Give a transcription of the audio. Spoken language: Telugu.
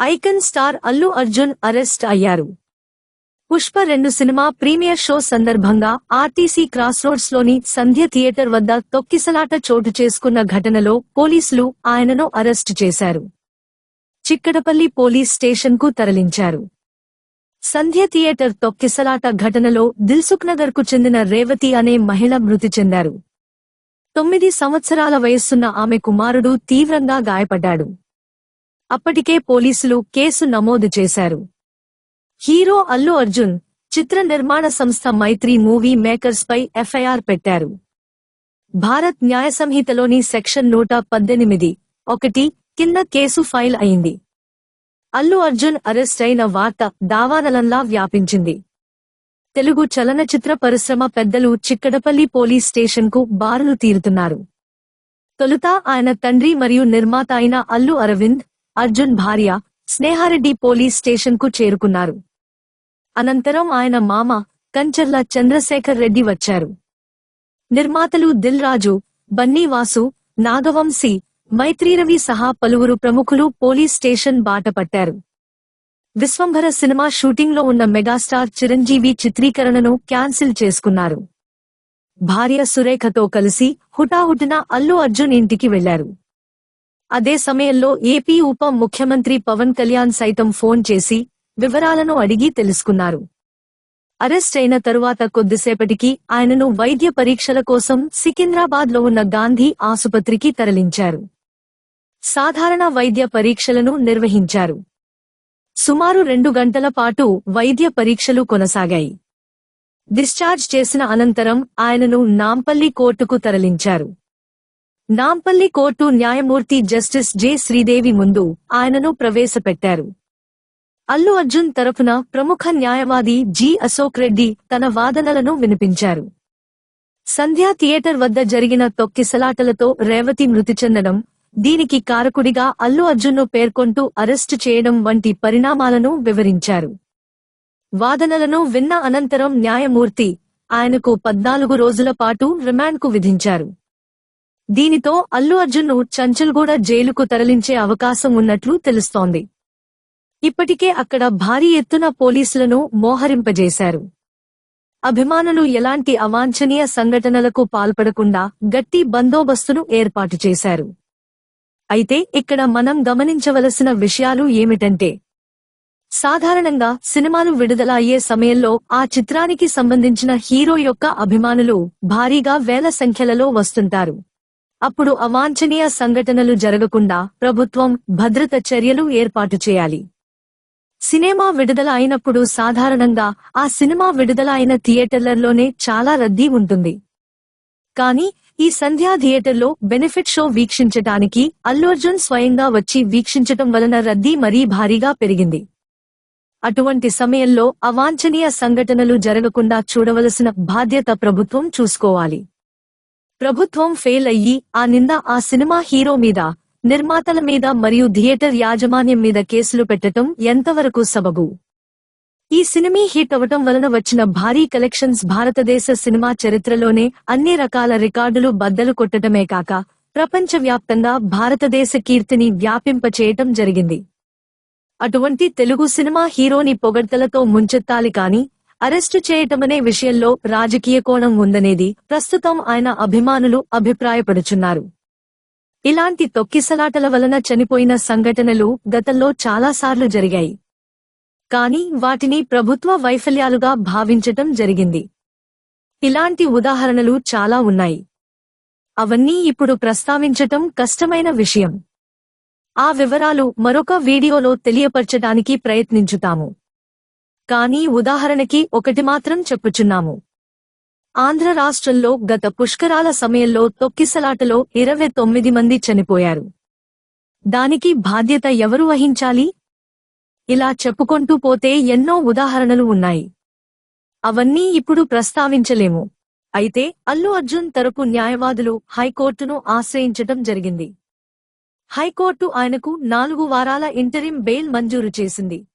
Icon star Allu Arjun arrest అయ్యారు. పుష్ప రెండు సినిమా ప్రీమియర్ షో సందర్భంగా ఆర్టీసీ క్రాస్ రోడ్స్లోని సంధ్య థియేటర్ వద్ద తొక్కిసలాట చోటు చేసుకున్న ఘటనలో పోలీసులు ఆయనను అరెస్టు చేశారు. చిక్కడపల్లి పోలీస్ స్టేషన్కు తరలించారు. సంధ్య థియేటర్ తొక్కిసలాట ఘటనలో దిల్సుఖ్నగర్కు చెందిన రేవతి అనే మహిళ మృతి చెందారు. తొమ్మిది సంవత్సరాల వయస్సున్న ఆమె కుమారుడు తీవ్రంగా గాయపడ్డాడు. అప్పటికే పోలీసులు కేసు నమోదు చేశారు. హీరో అల్లు అర్జున్ చిత్ర నిర్మాణ సంస్థ మైత్రి మూవీ మేకర్స్ పై ఎఫ్ఐఆర్ పెట్టారు. భారత్ న్యాయ సంహితలోని సెక్షన్ నూట పద్దెనిమిది ఒకటి కింద కేసు ఫైల్ అయింది. అల్లు అర్జున్ అరెస్ట్ అయిన వార్త దావానలంలా వ్యాపించింది. తెలుగు చలనచిత్ర పరిశ్రమ పెద్దలు చిక్కడపల్లి పోలీస్ స్టేషన్కు బారులు తీరుతున్నారు. తొలుత ఆయన తండ్రి మరియు నిర్మాత అయిన అల్లు అరవింద్ అర్జున్ భార్య స్నేహారెడ్డి పోలీస్ స్టేషన్కు చేరుకున్నారు. అనంతరం ఆయన మామ కంచర్ల చంద్రశేఖర్ రెడ్డి వచ్చారు. నిర్మాతలు దిల్ రాజు బన్నీవాసు నాగవంశీ మైత్రీరవి సహా పలువురు ప్రముఖులు పోలీస్ స్టేషన్ బాట పట్టారు. విశ్వంభర సినిమా షూటింగ్లో ఉన్న మెగాస్టార్ చిరంజీవి చిత్రీకరణను క్యాన్సిల్ చేసుకున్నారు. భార్య సురేఖతో కలిసి హుటాహుటిన అల్లు అర్జున్ ఇంటికి వెళ్ళారు. అదే సమయంలో ఏపీ ఉప ముఖ్యమంత్రి పవన్ కళ్యాణ్ సైతం ఫోన్ చేసి వివరాలను అడిగి తెలుసుకున్నారు. అరెస్ట్ అయిన తరువాత కొద్దిసేపటికి ఆయనను వైద్య పరీక్షల కోసం సికింద్రాబాద్లో ఉన్న గాంధీ ఆసుపత్రికి తరలించారు. సాధారణ వైద్య పరీక్షలను నిర్వహించారు. సుమారు రెండు గంటల పాటు వైద్య పరీక్షలు కొనసాగాయి. డిశ్చార్జ్ చేసిన అనంతరం ఆయనను నాంపల్లి కోర్టుకు తరలించారు. నాంపల్లి కోర్టు న్యాయమూర్తి జస్టిస్ జె శ్రీదేవి ముందు ఆయనను ప్రవేశపెట్టారు. అల్లు అర్జున్ తరఫున ప్రముఖ న్యాయవాది జి అశోక్ రెడ్డి తన వాదనలను వినిపించారు. సంధ్యా థియేటర్ వద్ద జరిగిన తొక్కిసలాటలతో రేవతి మృతి చెందడం దీనికి కారకుడిగా అల్లు అర్జున్ను పేర్కొంటూ అరెస్టు చేయడం వంటి పరిణామాలను వివరించారు. వాదనలను విన్న అనంతరం న్యాయమూర్తి ఆయనకు పద్నాలుగు రోజుల పాటు రిమాండ్కు విధించారు. దీనితో అల్లు అర్జున్ను చంచల్గూడ జైలుకు తరలించే అవకాశం ఉన్నట్లు తెలుస్తోంది. ఇప్పటికే అక్కడ భారీ ఎత్తున పోలీసులను మోహరింపజేశారు. అభిమానులు ఎలాంటి అవాంఛనీయ సంఘటనలకు పాల్పడకుండా గట్టి బందోబస్తును ఏర్పాటు చేశారు. అయితే ఇక్కడ మనం గమనించవలసిన విషయాలు ఏమిటంటే సాధారణంగా సినిమాలు విడుదల అయ్యే సమయంలో ఆ చిత్రానికి సంబంధించిన హీరో యొక్క అభిమానులు భారీగా వేల సంఖ్యలలో వస్తుంటారు. అప్పుడు అవాంఛనీయ సంఘటనలు జరగకుండా ప్రభుత్వం భద్రత చర్యలు ఏర్పాటు చేయాలి. సినిమా విడుదల అయినప్పుడు సాధారణంగా ఆ సినిమా విడుదల అయిన థియేటర్లలోనే చాలా రద్దీ ఉంటుంది. కానీ ఈ సంధ్యా థియేటర్లో బెనిఫిట్ షో వీక్షించటానికి అల్లు అర్జున్ స్వయంగా వచ్చి వీక్షించటం వలన రద్దీ మరీ భారీగా పెరిగింది. అటువంటి సమయంలో అవాంఛనీయ సంఘటనలు జరగకుండా చూడవలసిన బాధ్యత ప్రభుత్వం చూసుకోవాలి. ప్రభుత్వం ఫెయిల్ అయ్యి ఆ నింద ఆ సినిమా హీరో మీద నిర్మాతల మీద మరియు థియేటర్ యాజమాన్యం మీద కేసులు పెట్టటం ఎంతవరకు సబబు? ఈ సినిమీ హిట్ అవటం వలన వచ్చిన భారీ కలెక్షన్స్ భారతదేశ సినిమా చరిత్రలోనే అన్ని రకాల రికార్డులు బద్దలు కొట్టటమే కాక ప్రపంచవ్యాప్తంగా భారతదేశ కీర్తిని వ్యాపింపచేయటం జరిగింది. అటువంటి తెలుగు సినిమా హీరోని పొగడ్తలతో ముంచెత్తాలి కాని అరెస్టు చేయటమనే విషయంలో రాజకీయ కోణం ఉందనేది ప్రస్తుతం ఆయన అభిమానులు అభిప్రాయపడుచున్నారు. ఇలాంటి తొక్కిసలాటల వలన చనిపోయిన సంఘటనలు గతంలో చాలాసార్లు జరిగాయి. కానీ వాటిని ప్రభుత్వ వైఫల్యాలుగా భావించటం జరిగింది. ఇలాంటి ఉదాహరణలు చాలా ఉన్నాయి. అవన్నీ ఇప్పుడు ప్రస్తావించటం కష్టమైన విషయం. ఆ వివరాలు మరొక వీడియోలో తెలియపరచడానికి ప్రయత్నించుతాము. కానీ ఉదాహరణకి ఒకటి మాత్రం చెప్పుచున్నాము. ఆంధ్ర రాష్ట్రంలో గత పుష్కరాల సమయంలో తొక్కిసలాటలో ఇరవై తొమ్మిది మంది చనిపోయారు. దానికి బాధ్యత ఎవరు వహించాలి? ఇలా చెప్పుకొంటూ పోతే ఎన్నో ఉదాహరణలు ఉన్నాయి. అవన్నీ ఇప్పుడు ప్రస్తావించలేము. అయితే అల్లు అర్జున్ తరపు న్యాయవాదులు హైకోర్టును ఆశ్రయించటం జరిగింది. హైకోర్టు ఆయనకు నాలుగు వారాల ఇంటరిం బెయిల్ మంజూరు చేసింది.